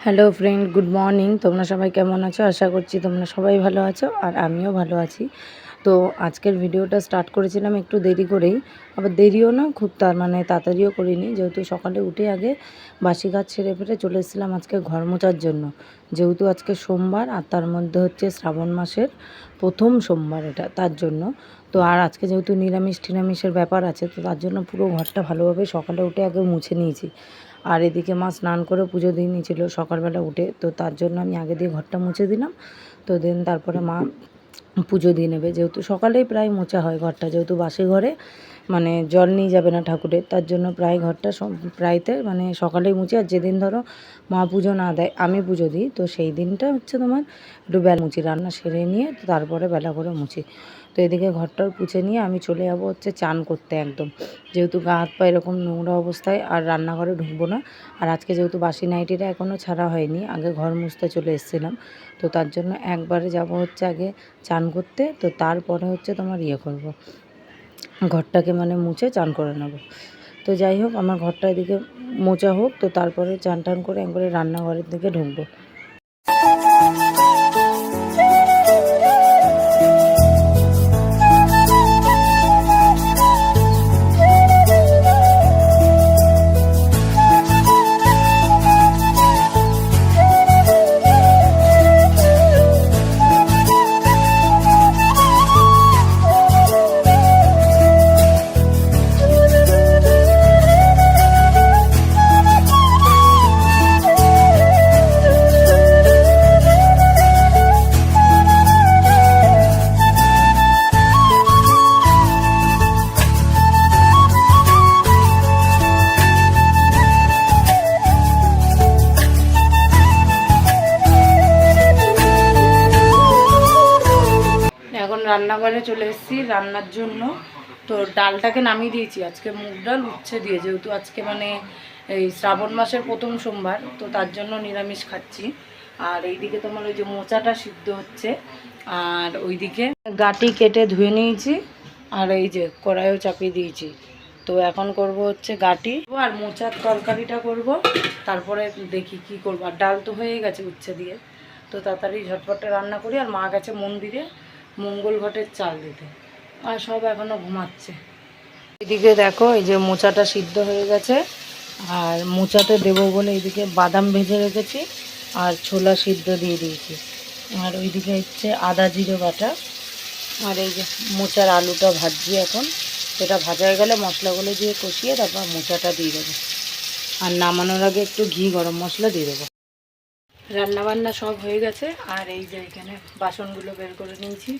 Hello friend, good morning. তোমরা সবাই কেমন আছো? আশা করছি তোমরা সবাই ভালো আছো আর আমিও ভালো আছি। তো আজকের ভিডিওটা স্টার্ট করেছিলাম একটু দেরি করেই, আবার দেরিও না, খুব তার মানে তাড়াতাড়িও করিনি। যেহেতু সকালে উঠে আগে বাসি গাছ ছেড়ে ফেলে চলে এসেছিলাম আজকে ঘর মোচার জন্য। যেহেতু আজকে সোমবার, আর তার মধ্যে হচ্ছে শ্রাবণ মাসের প্রথম সোমবার এটা তার জন্য। তো আর আজকে যেহেতু নিরামিষ টিরামিষের ব্যাপার আছে, তো তার জন্য পুরো ঘরটা ভালোভাবে সকালে উঠে আগে মুছে নিয়েছি। আর এদিকে মা স্নান করে পুজো দিয়ে নিয়েছিল সকালবেলা উঠে, তো তার জন্য আমি আগে দিয়ে ঘরটা মুছে দিলাম। তো দেন তারপরে মা পুজো দিয়ে নেবে। যেহেতু সকালেই প্রায় মোচা হয় ঘরটা যেহেতু বাসে ঘরে মানে জল নিয়ে যাবে না ঠাকুরের তার জন্য প্রায় ঘরটা সব, প্রায়তে মানে সকালেই মুছি আর যেদিন ধরো মা পুজো না দেয়, আমি পুজো দিই। তো সেই দিনটা হচ্ছে তোমার একটু বেলা মুছি, রান্না সেরে নিয়ে তারপরে বেলা করে মুছি। তো এদিকে ঘরটার পুছে নিয়ে আমি চলে যাব হচ্ছে চান করতে একদম। যেহেতু গা হাত পা এরকম নোংরা অবস্থায় আর রান্নাঘরে ঢুকবো না, আর আজকে যেহেতু বাসি নাইটিটা এখনও ছাড়া হয়নি, আগে ঘর মুছতে চলে এসেছিলাম। তো তার জন্য একবারে যাব হচ্ছে আগে চান করতে, তো তারপরে হচ্ছে তোমার ইয়ে করব। ঘরটাকে মানে মুছে চান করে নেব। তো যাই হোক, আমার ঘরটা এদিকে মোচা হোক, তো তারপরে চান টান করে একবারে রান্নাঘরের দিকে ঢুকবো। রান্নাঘরে চলে এসেছি রান্নার জন্য। তো ডালটাকে নামিয়ে দিয়েছি। আজকে মুগ ডাল, উচ্ছে দিয়ে, যেহেতু আজকে মানে এই শ্রাবণ মাসের প্রথম সোমবার, তো তার জন্য নিরামিষ খাচ্ছি। আর এইদিকে তোমার ওই যে মোচাটা সিদ্ধ হচ্ছে, আর ওইদিকে গাটি কেটে ধুয়ে নিয়েছি, আর এই যে কড়াইও চাপিয়ে দিয়েছি। তো এখন করব হচ্ছে গাটি। আর মোচার তরকারিটা করব, তারপরে দেখি কি করব। আর ডাল তো হয়ে গেছে উচ্ছে দিয়ে। তো তাড়াতাড়ি ঝটপটে রান্না করি। আর মা গেছে মন্দিরে মঙ্গল ঘটের চাল দিতে। আর সব এখনও ঘুমাচ্ছে। এদিকে দেখো, এই যে মোচাটা সিদ্ধ হয়ে গেছে। আর মোচাতে দেবো বলে এদিকে বাদাম ভেজে রেখেছি আর ছোলা সিদ্ধ দিয়ে দিয়েছি। আর ওইদিকে হচ্ছে আদা জিরে বাটা। আর এই যে মোচার আলুটা ভাজছি এখন। সেটা ভাজা গেলে মশলাগুলো দিয়ে কষিয়ে তারপর মোচাটা দিয়ে দেবো। আর নামানোর আগে একটু ঘি গরম মশলা দিয়ে দেবো। রান্নাবান্না সব হয়ে গেছে। আর এই যে এখানে বাসনগুলো বের করে নিয়েছি।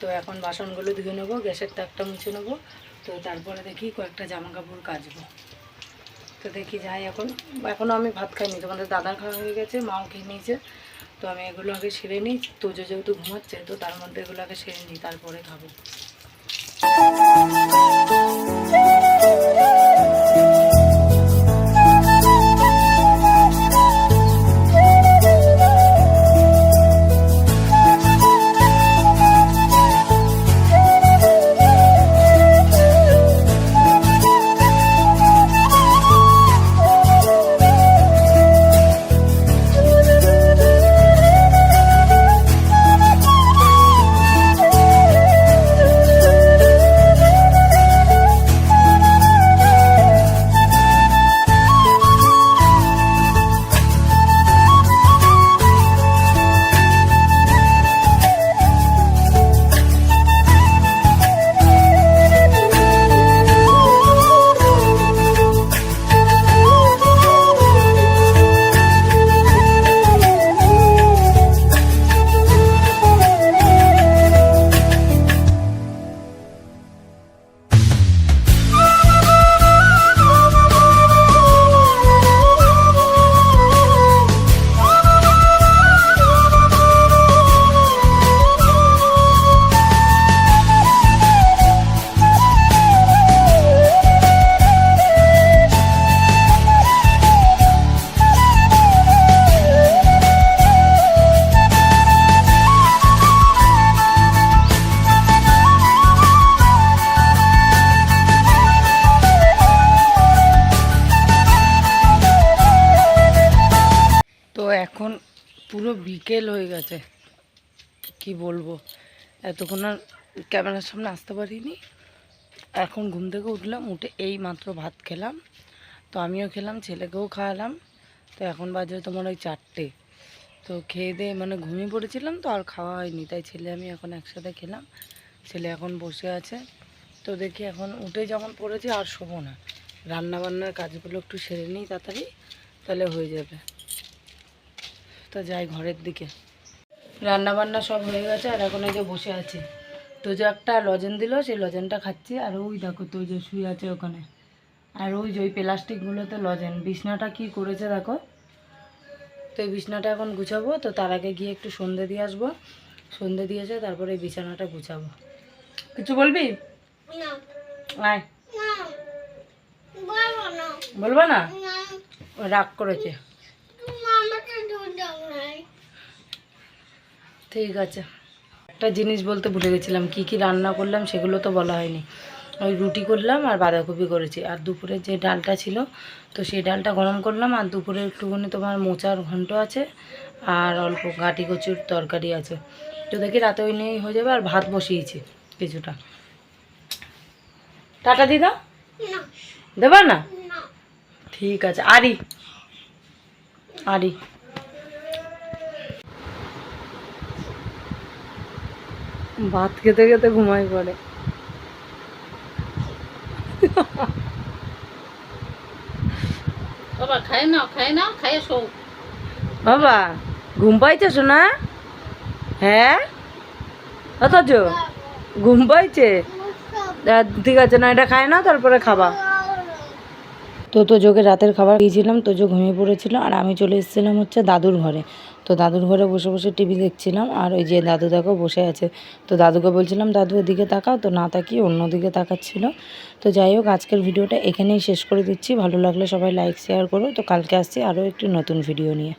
তো এখন বাসনগুলো ধুয়ে নেব, গ্যাসের তাকটা মুছে নেব। তো তারপরে দেখি কয়েকটা জামা কাপড় কাচবো। তো দেখি যাই এখন। এখনও আমি ভাত খাইনি, তোমাদের দাদার খাওয়া হয়ে গেছে, মাও খেয়ে নিয়েছে। তো আমি এগুলো আগে সেরে নিই। তোজো যেহেতু ঘুমাচ্ছে, তো তার মধ্যে এগুলো আগে সেরে নিই, তারপরে খাব। এখন পুরো বিকেল হয়ে গেছে। কি বলব? এতক্ষণ আর ক্যামেরার সামনে আসতে পারিনি। এখন ঘুম থেকে উঠলাম, উঠে এই মাত্র ভাত খেলাম। তো আমিও খেলাম, ছেলেকেও খাওয়ালাম। তো এখন বাজে তোমার ওই চারটে। তো খেয়ে দিয়ে মানে ঘুমিয়ে পড়েছিলাম তো, আর খাওয়া হয়নি। তাই ছেলে আমি এখন একসাথে খেলাম। ছেলে এখন বসে আছে। তো দেখি এখন উঠে যখন পড়েছি আর শোবো না। রান্নাবান্নার কাজগুলো একটু সেরে নিই তাড়াতাড়ি, তাহলে হয়ে যাবে। তো যাই ঘরের দিকে। রান্না বান্না সব হয়ে গেছে আর এখন এই যে বসে আছি। তো যে একটা লজেন দিল সেই লজেনটা খাচ্ছি। আর ওই দেখো তো যে শুয়ে আছে ওখানে। আর ওই যে ওই প্লাস্টিকগুলোতে লজেন। বিছনাটা কি করেছে দেখো? তো এই বিছনাটা এখন গুছাবো। তো তার আগে গিয়ে একটু সন্ধে দিয়ে আসব। সন্ধে দিয়েছে তারপরে এই বিছানাটা গুছাবো। কিছু বলবি? আয়। বলব না। রাগ করেছে। ঠিক আছে। একটা জিনিস বলতে ভুলে গেছিলাম কি কি রান্না করলাম সেগুলো তো বলা হয়নি। ওই রুটি করলাম আর বাঁধাকপি করেছি। আর দুপুরে যে ডালটা ছিল তো সেই ডালটা গরম করলাম আর দুপুরে একটুখানি তোমার মোচার ঘন্ট আছে আর অল্প ঘাটি কচুর তরকারি আছে। তো দেখি রাতে ওই নিয়েই হয়ে যাবে আর ভাত বসিয়েছি কিছুটা। টাটা দিদা? দেবা না। ঠিক আছে। আরি। আরি। ভাত খেতে খেতে ঘুমাই পড়ে। বাবা না শো বাবা ঘুম পাইছে শোনা হ্যাঁ? অথচ ঘুম পাইছে? ঠিক আছে না এটা খায় না তারপরে খাবা। তো তো তোজোকে রাতের খাবার দিয়েছিলাম তোজো ঘুমিয়ে পড়েছিল আর আমি চলে এসেছিলাম হচ্ছে দাদুর ঘরে। তো দাদুর ঘরে বসে বসে টিভি দেখছিলাম, আর ওই যে দাদু দেখো বসে আছে। তো দাদুকে বলছিলাম, দাদু ওদিকে তাকাও। তো না তাকিয়ে অন্যদিকে তাকাচ্ছিল। তো যাই হোক, আজকের ভিডিওটা এখানেই শেষ করে দিচ্ছি। ভালো লাগলে সবাই লাইক, শেয়ার করো। তো কালকে আসছি আরও একটি নতুন ভিডিও নিয়ে।